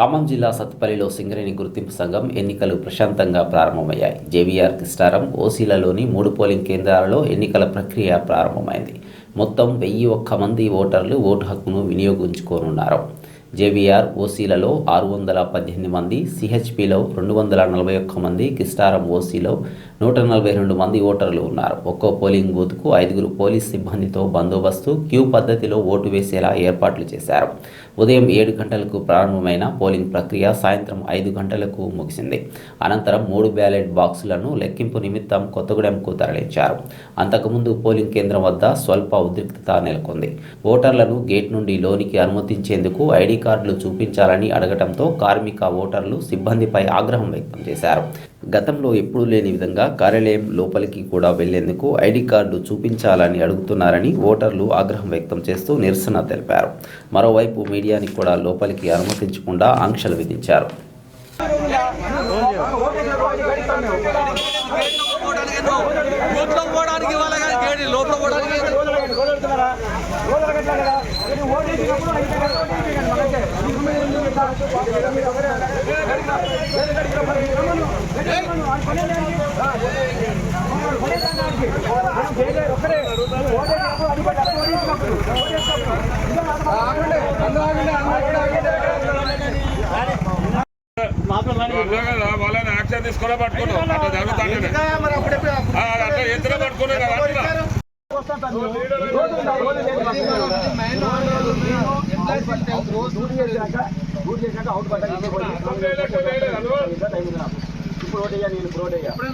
ఖమ్మం జిల్లా సత్తుపల్లిలో సింగరేణి గుర్తింపు సంఘం ఎన్నికలు ప్రశాంతంగా ప్రారంభమయ్యాయి. జేవీఆర్ కిస్టారం ఓసీలలోని మూడు పోలింగ్ కేంద్రాలలో ఎన్నికల ప్రక్రియ ప్రారంభమైంది. మొత్తం వెయ్యి ఒక్క మంది ఓటర్లు ఓటు హక్కును వినియోగించుకోనున్నారు. జేవీఆర్ ఓసీలలో ఆరు వందల పద్దెనిమిది మంది సిహెచ్పిలో రెండు వందల నలభై ఒక్క మంది కిస్టారం ఓసీలో నూట నలభై రెండు మంది ఓటర్లు ఉన్నారు. ఒక్కో పోలింగ్ బూత్కు ఐదుగురు పోలీస్ సిబ్బందితో బందోబస్తు క్యూ పద్ధతిలో ఓటు వేసేలా ఏర్పాట్లు చేశారు. ఉదయం ఏడు గంటలకు ప్రారంభమైన పోలింగ్ ప్రక్రియ సాయంత్రం ఐదు గంటలకు ముగిసింది. అనంతరం మూడు బ్యాలెట్ బాక్సులను లెక్కింపు నిమిత్తం కొత్తగూడెంకు తరలించారు. అంతకుముందు పోలింగ్ కేంద్రం వద్ద స్వల్ప ఉద్రిక్తత నెలకొంది. ఓటర్లను గేట్ నుండి లోనికి అనుమతించేందుకు ఐడి కార్డులు చూపించాలని అడగటంతో కార్మిక ఓటర్లు సిబ్బందిపై ఆగ్రహం వ్యక్తం చేశారు. గతంలో ఎప్పుడూ లేని విధంగా కార్యాలయం లోపలికి కూడా వెళ్ళేందుకు ఐడి కార్డు చూపించాలని అడుగుతున్నారని ఓటర్లు ఆగ్రహం వ్యక్తం చేస్తూ నిరసన తెలిపారు. మరోవైపు మీడియాని కూడా లోపలికి అనుమతించకుండా ఆంక్షలు విధించారు. లోపల వాళ్ళని యాక్షన్ తీసుకునే పట్టుకున్నాం అట్లా అట్లా ఎత్తున పట్టుకునే కదా ఇప్పుడు ఓటయ్యా నేను ఇప్పుడు ఓటయ్యా. ఇప్పుడు